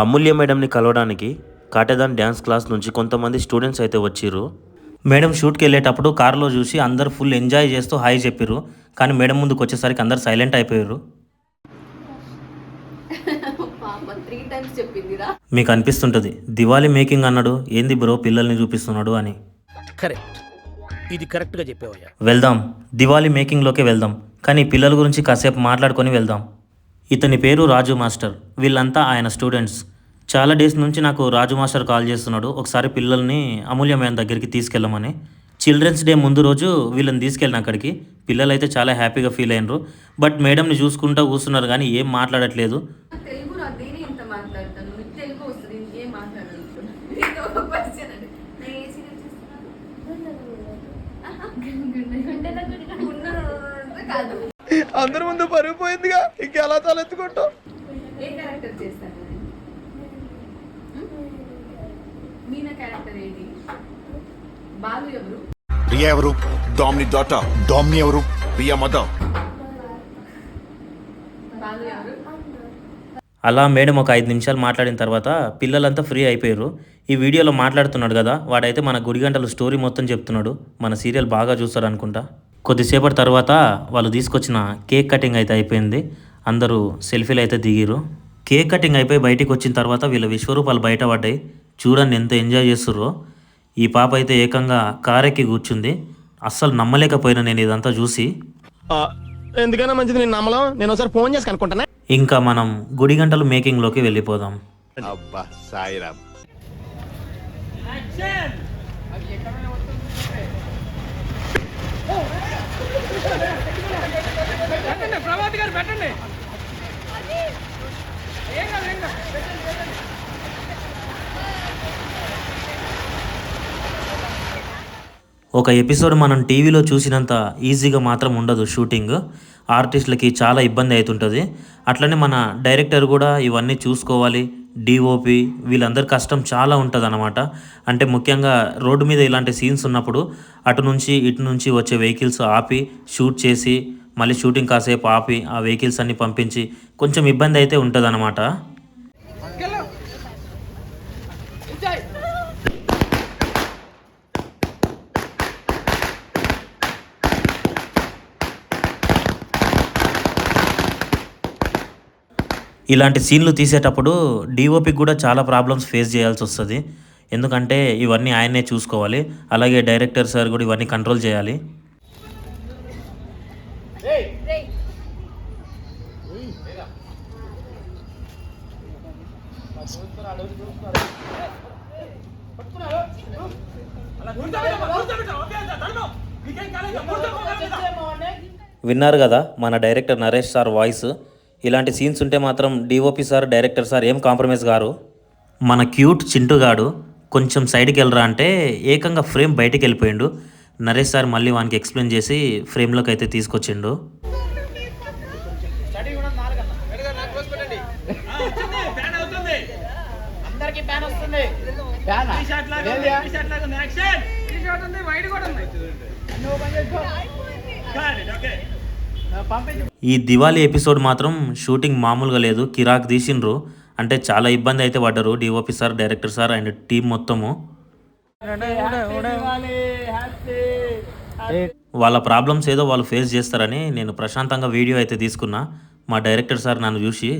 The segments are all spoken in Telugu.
అమూల్య మేడంని కలవడానికి కాటేదాన్ డ్యాన్స్ క్లాస్ నుంచి కొంతమంది స్టూడెంట్స్ అయితే వచ్చిర్రు. మేడం షూట్కి వెళ్ళేటప్పుడు కారులో చూసి అందరు ఫుల్ ఎంజాయ్ చేస్తూ హాయ్ చెప్పిర్రు. కానీ మేడం ముందుకు వచ్చేసరికి అందరు సైలెంట్ అయిపోయారు పాప త్రీ టైమ్స్ చెప్పిందిరా. మీకు అనిపిస్తుంటుంది దివాళీ మేకింగ్ అన్నాడు ఏంది బ్రో పిల్లల్ని చూపిస్తున్నాడు అని. కరెక్ట్. ఇది కరెక్ట్గా చెప్పావయ్యా. వెళ్దాం దివాళీ మేకింగ్లోకి వెళ్దాం కానీ పిల్లల గురించి కాసేపు మాట్లాడుకొని వెళ్దాం. ఇతని పేరు రాజు మాస్టర్. వీళ్ళంతా ఆయన స్టూడెంట్స్. చాలా డేస్ నుంచి నాకు రాజు మాస్టర్ కాల్ చేస్తున్నాడు. ఒకసారి పిల్లల్ని అమూల్యమైన దగ్గరికి తీసుకెళ్ళమని. చిల్డ్రన్స్ డే ముందు రోజు వీళ్ళని తీసుకెళ్ళిన అక్కడికి. పిల్లలు అయితే చాలా హ్యాపీగా ఫీల్ అయినరు. బట్ మేడంని చూసుకుంటూ కూర్చున్నారు కానీ ఏం మాట్లాడట్లేదు. కాదు. అందరి ముందు పరుగు పోయిందిగా ఇంకెలా తలెత్తుకుంటావు ఏ క్యారెక్టర్ చేస్తాను నేను? మీనా క్యారెక్టర్ ఏంటి బాలు ఎవరు? రియా ఎవరు? డామ్ని ఎవరు? రియా మదర్ బాలు ఎవరు? అలా మేడం ఒక ఐదు నిమిషాలు మాట్లాడిన తర్వాత పిల్లలంతా ఫ్రీ అయిపోయారు. ఈ వీడియోలో మాట్లాడుతున్నాడు కదా వాడైతే మన గుడిగంటల స్టోరీ మొత్తం చెప్తున్నాడు. మన సీరియల్ బాగా చూస్తాడు అనుకుంటా. కొద్దిసేపటి తర్వాత వాళ్ళు తీసుకొచ్చిన కేక్ కటింగ్ అయితే అయిపోయింది. అందరూ సెల్ఫీలు అయితే దిగిరు కేక్ కటింగ్ అయిపోయి బయటికి వచ్చిన తర్వాత వీళ్ళ విశ్వరూపాలు బయటపడ్డాయి. చూడండి ఎంత ఎంజాయ్ చేస్తుర్రో. ఈ పాప అయితే ఏకంగా కారెక్కి కూర్చుంది. అస్సలు నమ్మలేకపోయినా నేను ఇదంతా చూసి. ఎందుకైనా మంచిది నేను నమ్మలం? నేను ఒకసారి ఫోన్ చేసి కనుక్కుంటానే. ఇంకా మనం గుడిగంటలు మేకింగ్లోకి వెళ్ళిపోదాం. అబ్బా సాయిరామ్ ఒక ఎపిసోడ్ మనం టీవీలో చూసినంత ఈజీగా మాత్రం ఉండదు షూటింగ్. ఆర్టిస్టులకి చాలా ఇబ్బంది అవుతుంటుంది అట్లనే మన డైరెక్టర్ కూడా ఇవన్నీ చూసుకోవాలి. డిఓపి వీళ్ళందరి కష్టం చాలా ఉంటుంది అనమాట అంటే ముఖ్యంగా రోడ్డు మీద ఇలాంటి సీన్స్ ఉన్నప్పుడు అటు నుంచి ఇటు నుంచి వచ్చే వెహికల్స్ ఆపి షూట్ చేసి మళ్ళీ షూటింగ్ కాసేపు ఆపి ఆ వెహికల్స్ అన్ని పంపించి కొంచెం ఇబ్బంది అయితే ఉంటుంది ఇలాంటి సీన్లు తీసేటప్పుడు డిఓపికి కూడా చాలా ప్రాబ్లమ్స్ ఫేస్ చేయాల్సి వస్తుంది. ఎందుకంటే ఇవన్నీ ఆయనే చూసుకోవాలి. అలాగే డైరెక్టర్ సార్ కూడా ఇవన్నీ కంట్రోల్ చేయాలి. విన్నారు కదా మన డైరెక్టర్ నరేష్ సార్ వాయిస్ ఇలాంటి సీన్స్ ఉంటే మాత్రం డిఓపి సార్ డైరెక్టర్ సార్ ఏం కాంప్రమైజ్ గారు? మన క్యూట్ చింటుగాడు కొంచెం సైడ్కి వెళ్ళరా అంటే ఏకంగా ఫ్రేమ్ బయటికి వెళ్ళిపోయిండు. నరేష్ సార్ మళ్ళీ వానికి ఎక్స్ప్లెయిన్ చేసి ఫ్రేమ్లోకి అయితే తీసుకొచ్చిండు. ఈ దివాళీ ఎపిసోడ్ మాత్రం షూటింగ్ మామూలుగా లేదు. కిరాక్ తీసిండ్రు. అంటే చాలా ఇబ్బంది అయితే పడ్డారు DOP sir director sir and team మొత్తము. వాళ్ళ ప్రాబ్లమ్స్ ఏదో వాళ్ళు ఫేస్ చేస్తారని నేను ప్రశాంతంగా వీడియో అయితే తీసుకున్నా. మా డైరెక్టర్ సార్ నన్ను చూసి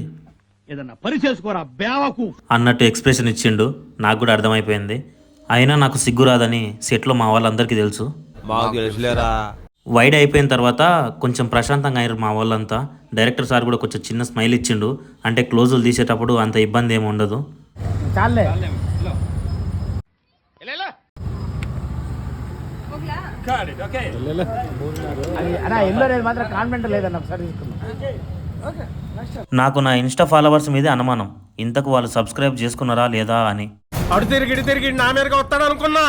అన్నట్టు ఎక్స్ప్రెషన్ ఇచ్చిండు. నాకు కూడా అర్థమైపోయింది. అయినా నాకు సిగ్గు రాదని సెట్లో మా వాళ్ళందరికీ తెలుసు. మాకు తెలుసులేరా. వైడ్ అయిపోయిన తర్వాత కొంచెం ప్రశాంతంగా అయ్యారు మా వాళ్ళంతా. డైరెక్టర్ సార్ కూడా కొంచెం చిన్న స్మైల్ ఇచ్చిండు. అంటే క్లోజులు తీసేటప్పుడు అంత ఇబ్బంది ఏమి ఉండదు. నాకు నా ఇన్స్టా ఫాలోవర్స్ మీదే అనుమానం. ఇంతకు వాళ్ళు సబ్స్క్రైబ్ చేసుకున్నారా లేదా అని. అడు తిరిగి తిరిగి నా మీదగా వస్తాడు అనుకున్నా